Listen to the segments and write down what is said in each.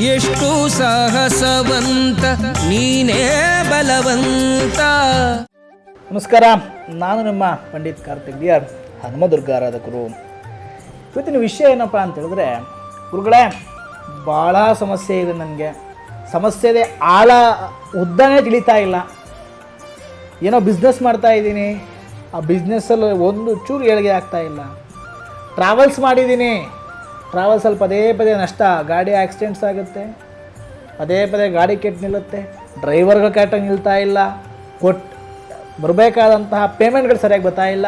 ಎಷ್ಟು ಸಾಹಸವಂತ, ನೀನೇ ಬಲವಂತ. ನಮಸ್ಕಾರ, ನಾನು ನಿಮ್ಮ ಪಂಡಿತ್ ಕಾರ್ತಿಕ್ ಆರ್ ಹನುಮದುರ್ಗ ಆರಾಧಕರು. ಇವತ್ತಿನ ವಿಷಯ ಏನಪ್ಪ ಅಂತ ಹೇಳಿದ್ರೆ, ಗುರುಗಳೇ ಭಾಳ ಸಮಸ್ಯೆ ಇದೆ ನನಗೆ. ಸಮಸ್ಯೆದೇ ಆಳ, ಉದ್ದನೇ ತಿಳಿತಾ ಇಲ್ಲ. ಏನೋ ಬಿಸ್ನೆಸ್ ಮಾಡ್ತಾ ಇದ್ದೀನಿ. ಆ ಬಿಸ್ನೆಸ್ಸಲ್ಲಿ ಒಂದು ಚೂರು ಏಳಿಗೆ ಆಗ್ತಾ ಇಲ್ಲ. ಟ್ರಾವೆಲ್ಸ್ ಮಾಡಿದ್ದೀನಿ. ಟ್ರಾವೆಲ್ಸಲ್ಲಿ ಪದೇ ಪದೇ ನಷ್ಟ, ಗಾಡಿ ಆಕ್ಸಿಡೆಂಟ್ಸ್ ಆಗುತ್ತೆ. ಪದೇ ಪದೇ ಗಾಡಿ ಕೆಟ್ಟು ನಿಲ್ಲುತ್ತೆ ಡ್ರೈವರ್ಗಳು ಕೆಟ್ಟಾಗಿ ನಿಲ್ತಾ ಇಲ್ಲ ಕೊಟ್ಟು ಬರಬೇಕಾದಂತಹ ಪೇಮೆಂಟ್ಗಳು ಸರಿಯಾಗಿ ಬರ್ತಾ ಇಲ್ಲ.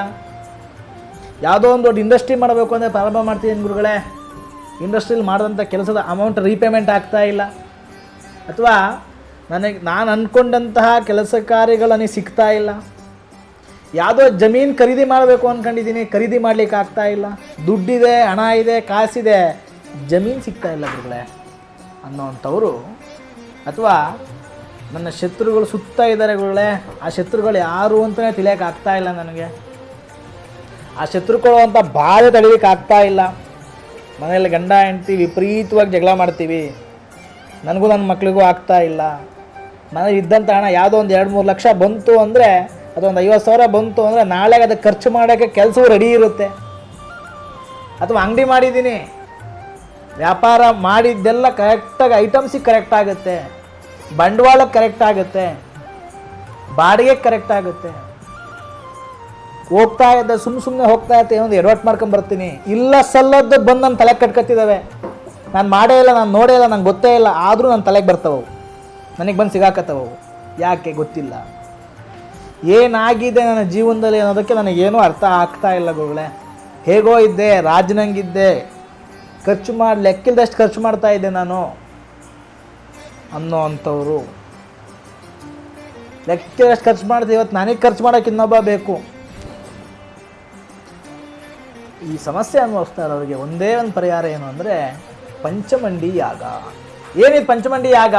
ಯಾವುದೋ ಒಂದು ದೊಡ್ಡ ಇಂಡಸ್ಟ್ರಿ ಮಾಡಬೇಕು ಅಂದರೆ ಪ್ರಾರಂಭ ಮಾಡ್ತೀನಿ ಗುರುಗಳೇ? ಇಂಡಸ್ಟ್ರಿಲಿ ಮಾಡಿದಂಥ ಕೆಲಸದ ಅಮೌಂಟ್ ರೀಪೇಮೆಂಟ್ ಆಗ್ತಾ ಇಲ್ಲ. ಅಥವಾ ನನಗೆ, ನಾನು ಅಂದ್ಕೊಂಡಂತಹ ಕೆಲಸ ಕಾರ್ಯಗಳು ನನಗೆ ಸಿಗ್ತಾ ಇಲ್ಲ. ಯಾವುದೋ ಜಮೀನು ಖರೀದಿ ಮಾಡಬೇಕು ಅಂದ್ಕೊಂಡಿದ್ದೀನಿ ಖರೀದಿ ಮಾಡ್ಲಿಕ್ಕೆ ಆಗ್ತಾ ಇಲ್ಲ. ದುಡ್ಡಿದೆ, ಹಣ ಇದೆ, ಕಾಸಿದೆ. ಜಮೀನು ಸಿಗ್ತಾ ಇಲ್ಲ ಗುರುಗಳೇ. ಅನ್ನೋವಂಥವ್ರು ಅಥವಾ ನನ್ನ ಶತ್ರುಗಳು ಸುತ್ತ ಇದ್ದಾರೆ ಗುರುಗಳೇ, ಆ ಶತ್ರುಗಳು ಯಾರು ಅಂತಲೇ ತಿಳಿಯೋಕೆ ಆಗ್ತಾ ಇಲ್ಲ ನನಗೆ. ಆ ಶತ್ರುಗಳು ಅಂತ ಬಾಧೆ ತಡೀಲಿಕ್ಕೆ ಆಗ್ತಾ ಇಲ್ಲ. ಮನೆಯಲ್ಲಿ ಗಂಡ, ಹೆಂಡ್ತಿ ವಿಪರೀತವಾಗಿ ಜಗಳ ಮಾಡ್ತೀವಿ. ನನಗೂ ನನ್ನ ಮಕ್ಕಳಿಗೂ ಆಗ್ತಾ ಇಲ್ಲ. ಮನೇಲಿ ಇದ್ದಂಥ ಹಣ ಯಾವುದೋ ಒಂದು ಎರಡು ಮೂರು ಲಕ್ಷ ಬಂತು ಅಂದರೆ ಅದೊಂದು ಐವತ್ತು ಸಾವಿರ ಬಂತು ಅಂದರೆ ನಾಳೆ ಅದಕ್ಕೆ ಖರ್ಚು ಮಾಡೋಕ್ಕೆ ಕೆಲಸವೂ ರೆಡಿ ಇರುತ್ತೆ. ಅಥವಾ ಅಂಗಡಿ ಮಾಡಿದ್ದೀನಿ. ವ್ಯಾಪಾರ ಮಾಡಿದ್ದೆಲ್ಲ ಕರೆಕ್ಟಾಗಿ ಐಟಮ್ಸಿಗೆ ಕರೆಕ್ಟ್ ಆಗುತ್ತೆ. ಬಂಡವಾಳಕ್ಕೆ ಕರೆಕ್ಟ್ ಆಗುತ್ತೆ. ಬಾಡಿಗೆ ಕರೆಕ್ಟ್ ಆಗುತ್ತೆ. ಹೋಗ್ತಾ ಇದ್ದ ಸುಮ್ಮ ಸುಮ್ಮನೆ ಹೋಗ್ತಾ ಇರ್ತೀನಿ ಒಂದು ಮಾಡ್ಕೊಂಡು ಬರ್ತೀನಿ. ಇಲ್ಲ ಸಲ್ಲದ್ದು ಬಂದು ನನ್ನ ತಲೆ ಕಟ್ಕೊತಿದ್ದಾವೆ ನಾನು ಮಾಡೇ ಇಲ್ಲ, ನಾನು ನೋಡೇ ಇಲ್ಲ, ನಂಗೆ ಗೊತ್ತೇ ಇಲ್ಲ, ಆದರೂ ನನ್ನ ತಲೆಗೆ ಬರ್ತವೆ ನನಗೆ ಬಂದು ಸಿಗಾಕತ್ತವು ಯಾಕೆ ಗೊತ್ತಿಲ್ಲ. ಏನಾಗಿದೆ ನನ್ನ ಜೀವನದಲ್ಲಿ ಅನ್ನೋದಕ್ಕೆ ನನಗೇನೂ ಅರ್ಥ ಆಗ್ತಾ ಇಲ್ಲ ಗುರುಗಳೇ. ಹೇಗೋ ಇದ್ದೆ, ರಾಜನಂಗಿದ್ದೆ. ಖರ್ಚು ಮಾಡಿ, ಲೆಕ್ಕಿಲ್ದಷ್ಟು ಖರ್ಚು ಮಾಡ್ತಾ ಇದ್ದೆ ನಾನು ಅನ್ನೋ ಅಂಥವ್ರು. ಲೆಕ್ಕಿಲ್ದಷ್ಟು ಖರ್ಚು ಮಾಡ್ತೀವಿ ಇವತ್ತು ನನಗೆ ಖರ್ಚು ಮಾಡೋಕೆ ಇನ್ನೊಬ್ಬ ಬೇಕು. ಈ ಸಮಸ್ಯೆ ಅನುಭವಿಸ್ತಾ ಇರೋರಿಗೆ ಒಂದೇ ಒಂದು ಪರಿಹಾರ ಏನು ಅಂದರೆ ಪಂಚಮಂಡಿ ಯಾಗ. ಏನಿದು ಪಂಚಮಂಡಿ ಯಾಗ?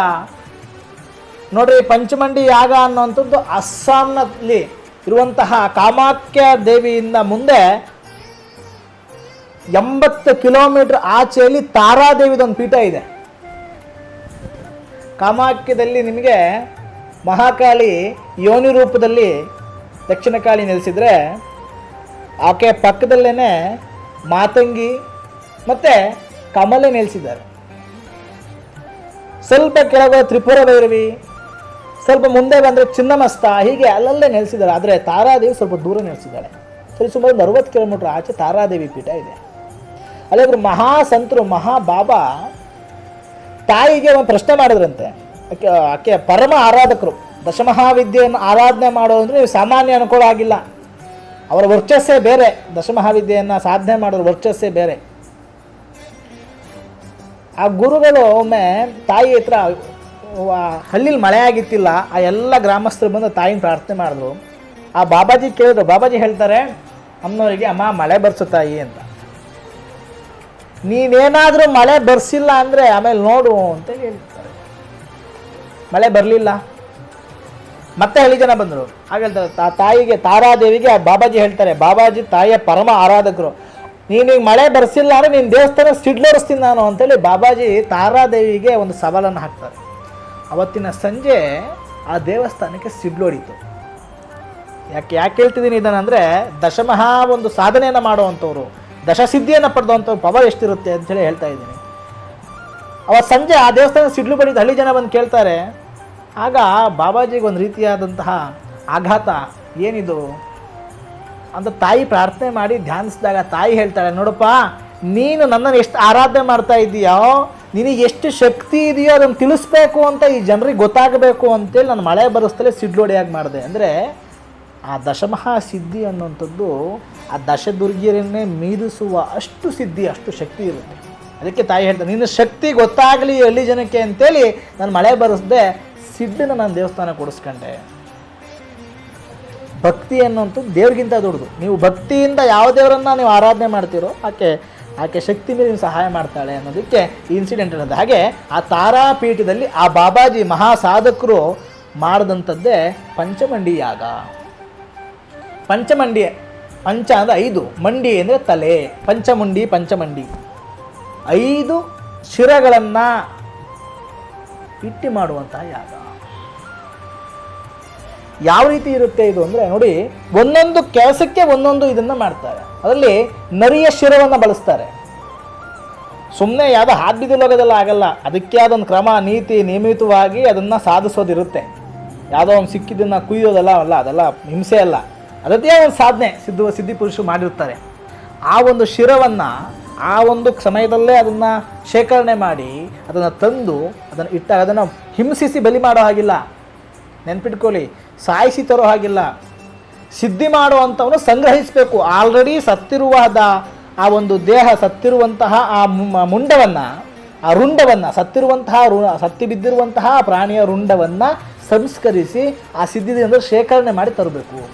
ನೋಡ್ರಿ ಪಂಚಮಂಡಿ ಯಾಗ ಅನ್ನುವಂಥದ್ದು ಅಸ್ಸಾಂನಲ್ಲಿ ಇರುವಂತಹ ಕಾಮಾಖ್ಯ ದೇವಿಯಿಂದ ಮುಂದೆ ಎಂಬತ್ತು ಕಿಲೋಮೀಟರ್ ಆಚೆಯಲ್ಲಿ ತಾರಾದೇವಿದೊಂದು ಪೀಠ ಇದೆ. ಕಾಮಾಖ್ಯದಲ್ಲಿ ನಿಮಗೆ ಮಹಾಕಾಳಿ ಯೋನಿ ರೂಪದಲ್ಲಿ ದಕ್ಷಿಣ ಕಾಳಿ ನೆಲೆಸಿದ್ರೆ ಆಕೆ ಪಕ್ಕದಲ್ಲೇ ಮಾತಂಗಿ ಮತ್ತು ಕಮಲೆ ನೆಲೆಸಿದ್ದಾರೆ. ಸ್ವಲ್ಪ ಕೆಳಗೆ ತ್ರಿಪುರ ಭೈರವಿ ಸ್ವಲ್ಪ ಮುಂದೆ ಬಂದರೆ ಚಿನ್ನಮಸ್ತ, ಹೀಗೆ ಅಲ್ಲಲ್ಲೇ ನೆಲೆಸಿದ್ದಾರೆ. ಆದರೆ ತಾರಾದೇವಿ ಸ್ವಲ್ಪ ದೂರ ನೆಲೆಸಿದ್ದಾಳೆ ಸರಿ, ಸುಮಾರು ಒಂದು ಅರವತ್ತು ಕಿಲೋಮೀಟ್ರ್ ಆಚೆ ತಾರಾದೇವಿ ಪೀಠ ಇದೆ. ಅಲ್ಲಿ ಒಬ್ಬರು ಮಹಾಸಂತರು, ಮಹಾಬಾಬಾ ಮಹಾ ಬಾಬಾ ತಾಯಿಗೆ ಒಂದು ಪ್ರಶ್ನೆ ಮಾಡಿದ್ರಂತೆ. ಆಕೆ ಆಕೆ ಪರಮ ಆರಾಧಕರು, ದಶಮಹಾವಿದ್ಯೆಯನ್ನು ಆರಾಧನೆ ಮಾಡೋದು ಅಂದರೆ ನೀವು ಸಾಮಾನ್ಯ ಅನುಕೂಲ ಆಗಿಲ್ಲ. ಅವರ ವರ್ಚಸ್ಸೇ ಬೇರೆ, ದಶಮಹಾವಿದ್ಯೆಯನ್ನು ಸಾಧನೆ ಮಾಡೋರ ವರ್ಚಸ್ಸೇ ಬೇರೆ. ಆ ಗುರುಗಳು ಒಮ್ಮೆ ತಾಯಿ ಹತ್ರ ಹಳ್ಳಿಲಿ ಮಳೆ ಆಗಿತ್ತಿಲ್ಲ, ಆ ಎಲ್ಲ ಗ್ರಾಮಸ್ಥರು ಬಂದು ತಾಯಿನ ಪ್ರಾರ್ಥನೆ ಮಾಡಿದ್ರು. ಆ ಬಾಬಾಜಿ ಕೇಳಿದ್ರು, ಬಾಬಾಜಿ ಹೇಳ್ತಾರೆ, ಅಮ್ಮನವರಿಗೆ ಅಮ್ಮ ಮಳೆ ಬರ್ಸು ತಾಯಿ ಅಂತ. ನೀನೇನಾದರೂ ಮಳೆ ಬರ್ಸಿಲ್ಲ ಅಂದರೆ ಆಮೇಲೆ ನೋಡು ಅಂತ ಹೇಳ್ತಾರೆ ಮಳೆ ಬರಲಿಲ್ಲ. ಮತ್ತೆ ಹಳ್ಳಿ ಜನ ಬಂದರು. ಆಗ ಹೇಳ್ತಾರೆ, ತಾ- ತಾಯಿಗೆ, ತಾರಾದೇವಿಗೆ ಆ ಬಾಬಾಜಿ ಹೇಳ್ತಾರೆ, ಬಾಬಾಜಿ ತಾಯಿಯ ಪರಮ ಆರಾಧಕರು. ನೀನೀಗ ಮಳೆ ಬರ್ಸಿಲ್ಲ ಅಂದರೆ ನೀನು ದೇವಸ್ಥಾನ ಸಿಡ್ಲೋರಿಸ್ತೀನಿ ನಾನು. ಅಂತೇಳಿ ಬಾಬಾಜಿ ತಾರಾದೇವಿಗೆ ಒಂದು ಸವಾಲನ್ನು ಹಾಕ್ತಾರೆ. ಅವತ್ತಿನ ಸಂಜೆ ಆ ದೇವಸ್ಥಾನಕ್ಕೆ ಸಿಡ್ಲೋಡಿತು ಯಾಕೆ ಯಾಕೆ ಹೇಳ್ತಿದ್ದೀನಿ ಇದನ್ನಂದರೆ, ದಶಮಹಾ ಒಂದು ಸಾಧನೆಯನ್ನು ಮಾಡುವಂಥವ್ರು, ದಶಸಿದ್ಧಿಯನ್ನು ಪಡೆದಂಥವ್ರು ಪವರ್ ಎಷ್ಟಿರುತ್ತೆ ಅಂತೇಳಿ ಹೇಳ್ತಾ ಇದ್ದೀನಿ. ಅವತ್ತು ಸಂಜೆ ಆ ದೇವಸ್ಥಾನ ಸಿಡ್ಲು ಬಡಿದ ಹಳ್ಳಿ ಜನ ಬಂದು ಕೇಳ್ತಾರೆ, ಆಗ ಬಾಬಾಜಿಗೆ ಒಂದು ರೀತಿಯಾದಂತಹ ಆಘಾತ, ಏನಿದು? ಅಂತ ತಾಯಿ ಪ್ರಾರ್ಥನೆ ಮಾಡಿ ಧ್ಯಾನಿಸಿದಾಗ ತಾಯಿ ಹೇಳ್ತಾಳೆ, ನೋಡಪ್ಪ, ನೀನು ನನ್ನನ್ನು ಎಷ್ಟು ಆರಾಧನೆ ಮಾಡ್ತಾ ಇದ್ದೀಯೋ ನಿನಗೆ ಎಷ್ಟು ಶಕ್ತಿ ಇದೆಯೋ ಅದನ್ನು ತಿಳಿಸ್ಬೇಕು ಅಂತ ಈ ಜನರಿಗೆ ಗೊತ್ತಾಗಬೇಕು ಅಂತೇಳಿ ನಾನು ಮಳೆ ಬರೆಸ್ತಲೇ ಸಿಡ್ಲೋಡಿಯಾಗಿ ಮಾಡಿದೆ. ಅಂದರೆ ಆ ದಶಮಹಾ ಸಿದ್ಧಿ ಅನ್ನುವಂಥದ್ದು ಆ ದಶದುರ್ಗಿಯರನ್ನೇ ಮೀರಿಸುವ ಅಷ್ಟು ಸಿದ್ಧಿ, ಅಷ್ಟು ಶಕ್ತಿ ಇರುತ್ತೆ. ಅದಕ್ಕೆ ತಾಯಿ ಹೇಳ್ತಾರೆ ನಿನ್ನ ಶಕ್ತಿ ಗೊತ್ತಾಗಲಿ ಹಳ್ಳಿ ಜನಕ್ಕೆ ಅಂತೇಳಿ ನಾನು ಮಳೆ ಬರೆಸ್ದೆ ಸಿಡ್ಡನ್ನು ನಾನು ದೇವಸ್ಥಾನ ಕೊಡಿಸ್ಕೊಂಡೆ ಭಕ್ತಿ ಅನ್ನುವಂಥದ್ದು ದೇವ್ರಿಗಿಂತ ದೊಡ್ಡದು. ನೀವು ಭಕ್ತಿಯಿಂದ ಯಾವ ದೇವರನ್ನ ನೀವು ಆರಾಧನೆ ಮಾಡ್ತೀರೋ ಆಕೆ ಆಕೆ ಶಕ್ತಿ ಮೇಲೆ ಸಹಾಯ ಮಾಡ್ತಾಳೆ ಅನ್ನೋದಕ್ಕೆ ಇನ್ಸಿಡೆಂಟ್ ಅನ್ನೋದು ಹಾಗೆ ಆ ತಾರಾಪೀಠದಲ್ಲಿ ಆ ಬಾಬಾಜಿ ಮಹಾ ಸಾಧಕರು ಮಾಡಿದಂಥದ್ದೇ ಪಂಚಮಂಡಿ ಯಾಗ. ಪಂಚಮಂಡಿ, ಪಂಚ ಅಂದರೆ ಐದು. ಮಂಡಿ ಅಂದರೆ ತಲೆ. ಪಂಚಮುಂಡಿ, ಪಂಚಮಂಡಿ. ಐದು ಶಿರಗಳನ್ನು ಇಟ್ಟಿ ಮಾಡುವಂತಹ ಯಾಗ. ಯಾವ ರೀತಿ ಇರುತ್ತೆ ಇದು ಅಂದರೆ ನೋಡಿ, ಒಂದೊಂದು ಕೆಲಸಕ್ಕೆ ಒಂದೊಂದು ಇದನ್ನು ಮಾಡ್ತಾರೆ. ಅದರಲ್ಲಿ ನರಿಯ ಶಿರವನ್ನು ಬಳಸ್ತಾರೆ. ಸುಮ್ಮನೆ ಯಾವುದೋ ಹಾದ್ಬಿದ್ದೋಗೋದೆಲ್ಲ ಆಗಲ್ಲ. ಅದಕ್ಕೆ ಆದೊಂದು ಕ್ರಮ, ನೀತಿ, ನಿಯಮಿತವಾಗಿ ಅದನ್ನು ಸಾಧಿಸೋದಿರುತ್ತೆ. ಯಾವುದೋ ಒಂದು ಸಿಕ್ಕಿದ್ದನ್ನು ಕುಯ್ಯೋದಲ್ಲ ಅಲ್ಲ, ಅದೆಲ್ಲ ಹಿಂಸೆ ಅಲ್ಲ. ಅದಕ್ಕೆ ಒಂದು ಸಾಧನೆ ಸಿದ್ಧ ಸಿದ್ಧಿ ಪುರುಷರು ಮಾಡಿರ್ತಾರೆ. ಆ ಒಂದು ಶಿರವನ್ನು ಆ ಒಂದು ಸಮಯದಲ್ಲೇ ಅದನ್ನು ಶೇಖರಣೆ ಮಾಡಿ, ಅದನ್ನು ತಂದು, ಅದನ್ನು ಇಟ್ಟಾಗ ಅದನ್ನು ಹಿಂಸಿಸಿ ಬಲಿ ಮಾಡೋ ಹಾಗಿಲ್ಲ. ನೆನ್ಪಿಟ್ಕೊಳ್ಳಿ ಸಾಯಿಸಿ ತರೋ ಹಾಗಿಲ್ಲ. ಸಿದ್ಧಿ ಮಾಡುವಂಥವನು ಸಂಗ್ರಹಿಸಬೇಕು. ಆಲ್ರೆಡಿ ಸತ್ತಿರುವಾದ ಆ ಒಂದು ದೇಹ, ಸತ್ತಿರುವಂತಹ ಆ ಮುಂಡವನ್ನು, ಆ ರುಂಡವನ್ನು, ಸತ್ತಿರುವಂತಹ ರು, ಸತ್ತಿ ಬಿದ್ದಿರುವಂತಹ ಪ್ರಾಣಿಯ ರುಂಡವನ್ನು ಸಂಸ್ಕರಿಸಿ ಆ ಸಿದ್ಧಿದಿಂದ ಶೇಖರಣೆ ಮಾಡಿ ತರಬೇಕು.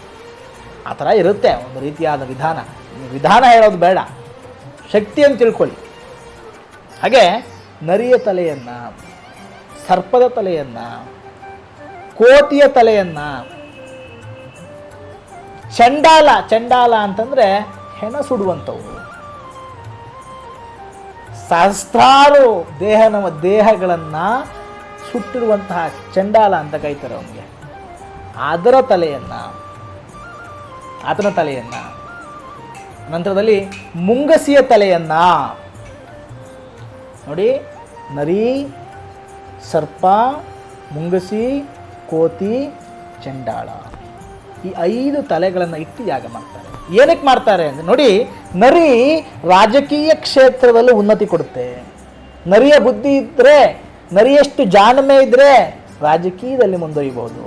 ಆ ಥರ ಇರುತ್ತೆ ಒಂದು ರೀತಿಯಾದ ವಿಧಾನ. ವಿಧಾನ ಹೇಳೋದು ಬೇಡ. ಶಕ್ತಿ ಅಂತ ತಿಳ್ಕೊಳ್ಳಿ. ಹಾಗೆ ನರಿಯ ತಲೆಯನ್ನು, ಸರ್ಪದ ತಲೆಯನ್ನು ಕೋತಿಯ ತಲೆಯನ್ನ ಚಂಡಾಲ ಚಂಡಾಲ ಅಂತಂದ್ರೆ ಹೆಣ ಸುಡುವಂಥವು ಸಹಸ್ರಾರು ದೇಹ ನಮ್ಮ ದೇಹಗಳನ್ನು ಸುಟ್ಟಿರುವಂತಹ ಚಂಡಾಲ ಅಂತ ಕರೀತಾರೆ ಅವನಿಗೆ. ಅದರ ತಲೆಯನ್ನು, ಆತನ ತಲೆಯನ್ನು, ನಂತರದಲ್ಲಿ ಮುಂಗಸಿಯ ತಲೆಯನ್ನ. ನೋಡಿ, ನರಿ, ಸರ್ಪ, ಮುಂಗಸಿ ಕೋತಿ ಚಂಡಾಳ. ಈ ಐದು ತಲೆಗಳನ್ನು ಇಟ್ಟು ಯಾಗ ಮಾಡ್ತಾರೆ. ಏನಕ್ಕೆ ಮಾಡ್ತಾರೆ ಅಂದರೆ ನೋಡಿ, ನರಿ ರಾಜಕೀಯ ಕ್ಷೇತ್ರದಲ್ಲಿ ಉನ್ನತಿ ಕೊಡುತ್ತೆ. ನರಿಯ ಬುದ್ಧಿ ಇದ್ದರೆ ನರಿಯಷ್ಟು ಜಾಣ್ಮೆ ಇದ್ದರೆ ರಾಜಕೀಯದಲ್ಲಿ ಮುಂದೊಯ್ಯಬಹುದು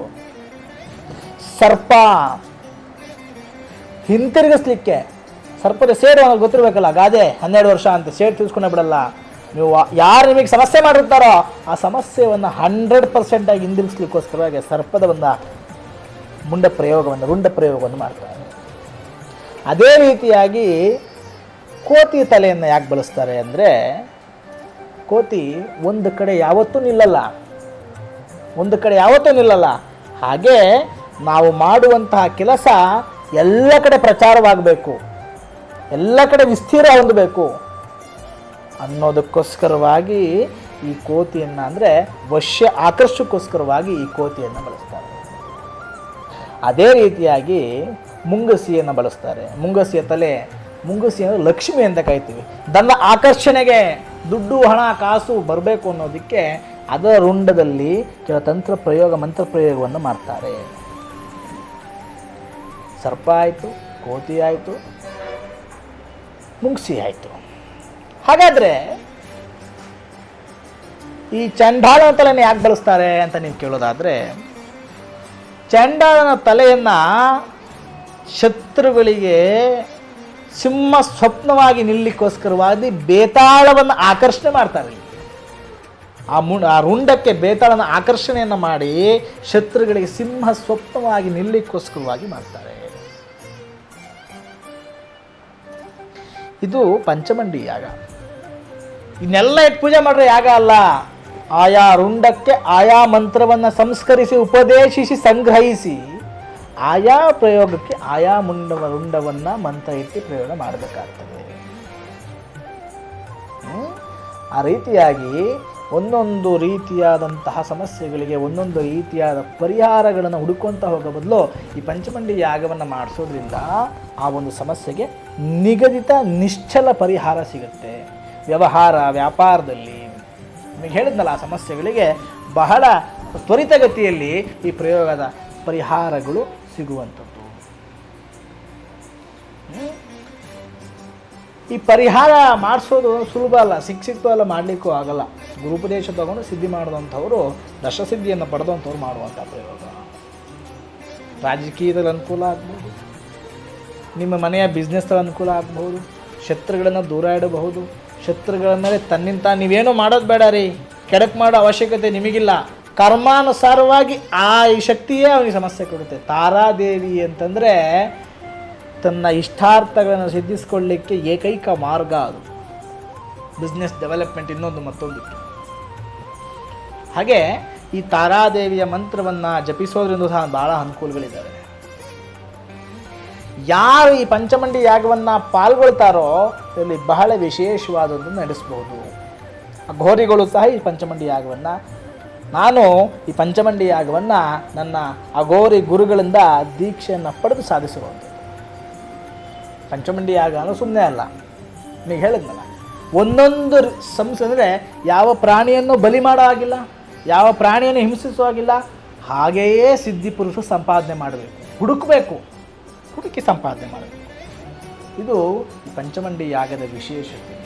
ಸರ್ಪ ಹಿಂತಿರುಗಿಸ್ಲಿಕ್ಕೆ, ಸರ್ಪದ ಸೇರು ಅವನಿಗೆ ಗೊತ್ತಿರಬೇಕಲ್ಲ, ಗಾದೆ ಹನ್ನೆರಡು ವರ್ಷ ಅಂತ ಸೇಡು ತಿಳಿಸ್ಕೊಂಡೇ ಬಿಡಲ್ಲ. ನೀವು ಯಾರು ನಿಮಗೆ ಸಮಸ್ಯೆ ಮಾಡಿರ್ತಾರೋ ಆ ಸಮಸ್ಯೆಯನ್ನು ಹಂಡ್ರೆಡ್ ಪರ್ಸೆಂಟಾಗಿ ಹಿಂದಿರಿಸ್ಲಿಕ್ಕೋಸ್ಕರವಾಗಿ ಸರ್ಪದ ಒಂದು ಮುಂಡ ಪ್ರಯೋಗವನ್ನು, ರುಂಡ ಪ್ರಯೋಗವನ್ನು ಮಾಡ್ತಾರೆ. ಅದೇ ರೀತಿಯಾಗಿ ಕೋತಿ ತಲೆಯನ್ನು ಯಾಕೆ ಬಳಸ್ತಾರೆ ಅಂದರೆ ಕೋತಿ ಒಂದು ಕಡೆ ಯಾವತ್ತೂ ನಿಲ್ಲಲ್ಲ. ಒಂದು ಕಡೆ ಯಾವತ್ತೂ ನಿಲ್ಲಲ್ಲ. ಹಾಗೆ ನಾವು ಮಾಡುವಂತಹ ಕೆಲಸ ಎಲ್ಲ ಕಡೆ ಪ್ರಚಾರವಾಗಬೇಕು. ಎಲ್ಲ ಕಡೆ ವಿಸ್ತೀರ್ಣ ಹೊಂದಬೇಕು. ಅನ್ನೋದಕ್ಕೋಸ್ಕರವಾಗಿ ಈ ಕೋತಿಯನ್ನು ಅಂದರೆ ವಶ್ಯ ಆಕರ್ಷಕ್ಕೋಸ್ಕರವಾಗಿ ಈ ಕೋತಿಯನ್ನು ಬಳಸ್ತಾರೆ. ಅದೇ ರೀತಿಯಾಗಿ ಮುಂಗಸಿಯನ್ನು ಬಳಸ್ತಾರೆ. ಮುಂಗಸಿಯ ತಲೆ ಮುಂಗಸಿ ಅಂದರೆ ಲಕ್ಷ್ಮಿ ಅಂತ ಕಾಯ್ತೀವಿ ತನ್ನ ಆಕರ್ಷಣೆಗೆ ದುಡ್ಡು, ಹಣ, ಕಾಸು ಬರಬೇಕು ಅನ್ನೋದಕ್ಕೆ ಅದರ ರುಂಡದಲ್ಲಿ ಕೆಲ ತಂತ್ರ ಪ್ರಯೋಗ, ಮಂತ್ರ ಪ್ರಯೋಗವನ್ನು ಮಾಡ್ತಾರೆ. ಸರ್ಪ ಆಯಿತು, ಕೋತಿ ಆಯಿತು, ಮುಂಗಸಿ ಆಯಿತು. ಹಾಗಾದರೆ ಈ ಚಂಡಾಳ ತಲೆಯನ್ನು ಯಾಕೆ ಬಳಸ್ತಾರೆ ಅಂತ ನೀವು ಕೇಳೋದಾದರೆ, ಚಂಡಾಳನ ತಲೆಯನ್ನು ಶತ್ರುಗಳಿಗೆ ಸಿಂಹ ಸ್ವಪ್ನವಾಗಿ ನಿಲ್ಲಿಕ್ಕೋಸ್ಕರವಾಗಿ ಬೇತಾಳವನ್ನು ಆಕರ್ಷಣೆ ಮಾಡ್ತಾರೆ ಆ ಮು, ಆ ರುಂಡಕ್ಕೆ ಬೇತಾಳನ ಆಕರ್ಷಣೆಯನ್ನು ಮಾಡಿ ಶತ್ರುಗಳಿಗೆ ಸಿಂಹ ಸ್ವಪ್ನವಾಗಿ ನಿಲ್ಲಿಕ್ಕೋಸ್ಕರವಾಗಿ ಮಾಡ್ತಾರೆ. ಇದು ಪಂಚಮಂಡಿ ಯಾಗ. ಇನ್ನೆಲ್ಲ ಇಟ್ಟು ಪೂಜೆ ಮಾಡ್ರೆ ಯಾಗ ಅಲ್ಲ? ಆಯಾ ರುಂಡಕ್ಕೆ ಆಯಾ ಮಂತ್ರವನ್ನು ಸಂಸ್ಕರಿಸಿ, ಉಪದೇಶಿಸಿ, ಸಂಗ್ರಹಿಸಿ, ಆಯಾ ಪ್ರಯೋಗಕ್ಕೆ ಆಯಾ ಮುಂಡವ ರುಂಡವನ್ನು ಮಂತ್ರ ಇಟ್ಟು ಪ್ರಯೋಗ ಮಾಡಬೇಕಾಗ್ತದೆ? ಆ ರೀತಿಯಾಗಿ ಒಂದೊಂದು ರೀತಿಯಾದಂತಹ ಸಮಸ್ಯೆಗಳಿಗೆ ಒಂದೊಂದು ರೀತಿಯಾದ ಪರಿಹಾರಗಳನ್ನು ಹುಡುಕೊಂತ ಹೋಗೋ ಬದಲು ಈ ಪಂಚಮಂಡಿ ಯಾಗವನ್ನು ಮಾಡಿಸೋದ್ರಿಂದ ಆ ಒಂದು ಸಮಸ್ಯೆಗೆ ನಿಗದಿತ ನಿಶ್ಚಲ ಪರಿಹಾರ ಸಿಗುತ್ತೆ. ವ್ಯವಹಾರ, ವ್ಯಾಪಾರದಲ್ಲಿ. ನಿಮಗೆ ಹೇಳಿದ್ನಲ್ಲ ಆ ಸಮಸ್ಯೆಗಳಿಗೆ ಬಹಳ ತ್ವರಿತಗತಿಯಲ್ಲಿ ಈ ಪ್ರಯೋಗದ ಪರಿಹಾರಗಳು ಸಿಗುವಂಥದ್ದು. ಈ ಪರಿಹಾರ ಮಾಡಿಸೋದು ಸುಲಭ ಅಲ್ಲ ಸಿಕ್ ಅಲ್ಲ ಮಾಡಲಿಕ್ಕೂ ಆಗಲ್ಲ. ಗುರುಪದೇಶ ತಗೊಂಡು ಸಿದ್ಧಿ ಮಾಡಿದಂಥವ್ರು, ದಶಸಿದ್ಧಿಯನ್ನು ಪಡೆದಂಥವ್ರು ಮಾಡುವಂಥ ಪ್ರಯೋಗ. ರಾಜಕೀಯದಲ್ಲಿ ಅನುಕೂಲ ಆಗ್ಬೋದು. ನಿಮ್ಮ ಮನೆಯ ಬಿಸ್ನೆಸ್ದಲ್ಲಿ ಅನುಕೂಲ ಆಗ್ಬೋದು. ಶತ್ರುಗಳನ್ನು ದೂರ ಇಡಬಹುದು. ಶತ್ರುಗಳ ಮೇಲೆ ತನ್ನಿಂದ ನೀವೇನು ಮಾಡೋದು ಬೇಡ ರೀ. ಕೆಡಕ್ ಮಾಡೋ ಅವಶ್ಯಕತೆ ನಿಮಗಿಲ್ಲ. ಕರ್ಮಾನುಸಾರವಾಗಿ ಆ ಶಕ್ತಿಯೇ ಅವನಿಗೆ ಸಮಸ್ಯೆ ಕೊಡುತ್ತೆ. ತಾರಾದೇವಿ ಅಂತಂದರೆ ತನ್ನ ಇಷ್ಟಾರ್ಥಗಳನ್ನು ಸಿದ್ಧಿಸ್ಕೊಳ್ಳಿಕ್ಕೆ ಏಕೈಕ ಮಾರ್ಗ ಅದು. ಬಿಸ್ನೆಸ್ ಡೆವಲಪ್ಮೆಂಟ್ ಇನ್ನೊಂದು ಮತ್ತೊಂದು ಹಾಗೆ ಈ ತಾರಾದೇವಿಯ ಮಂತ್ರವನ್ನು ಜಪಿಸೋದ್ರಿಂದ ಸಹ ಭಾಳ ಅನುಕೂಲಗಳಿದ್ದಾವೆ. ಯಾರು ಈ ಪಂಚಮಂಡಿ ಯಾಗವನ್ನು ಪಾಲ್ಗೊಳ್ತಾರೋ ಇಲ್ಲಿ ಬಹಳ ವಿಶೇಷವಾದದ್ದು ನಡೆಸಬಹುದು ಘೋರಿಗಳು ಸಹ ಈ ಪಂಚಮಂಡಿ ಯಾಗವನ್ನು, ನಾನು ಈ ಪಂಚಮಂಡಿ ಯಾಗವನ್ನು ನನ್ನ ಅಘೋರಿ ಗುರುಗಳಿಂದ ದೀಕ್ಷೆಯನ್ನು ಪಡೆದು ಸಾಧಿಸಬಹುದು ಪಂಚಮಂಡಿ ಯಾಗ ಅನ್ನೋ ಸುಮ್ಮನೆ ಅಲ್ಲ. ನೀವು ಹೇಳಿದ್ನಲ್ಲ, ಒಂದೊಂದು ಸಂಸ್ಥೆ ಅಂದರೆ ಯಾವ ಪ್ರಾಣಿಯನ್ನು ಬಲಿ ಮಾಡೋ ಆಗಿಲ್ಲ ಯಾವ ಪ್ರಾಣಿಯನ್ನು ಹಿಂಸಿಸೋ ಆಗಿಲ್ಲ ಹಾಗೆಯೇ ಸಿದ್ಧಿ ಪುರುಷ ಸಂಪಾದನೆ ಮಾಡಬೇಕು. ಹುಡುಕಬೇಕು. ಹುಡುಕಿ ಸಂಪಾದನೆ ಮಾಡಬೇಕು ಇದು ಪಂಚಮಂಡಿ ಯಾಗದ ವಿಶೇಷತೆ.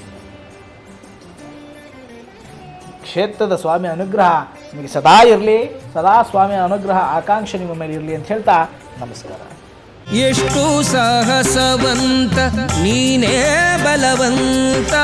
ಕ್ಷೇತ್ರದ ಸ್ವಾಮಿ ಅನುಗ್ರಹ ನಿಮಗೆ ಸದಾ ಇರಲಿ, ಸದಾ ಸ್ವಾಮಿಯ ಅನುಗ್ರಹ ಆಕಾಂಕ್ಷೆ ನಿಮ್ಮ ಮೇಲೆ ಇರಲಿ ಅಂತ ಹೇಳ್ತಾ ನಮಸ್ಕಾರ. ಎಷ್ಟು ಸಾಹಸವಂತ, ನೀನೇ ಬಲವಂತ.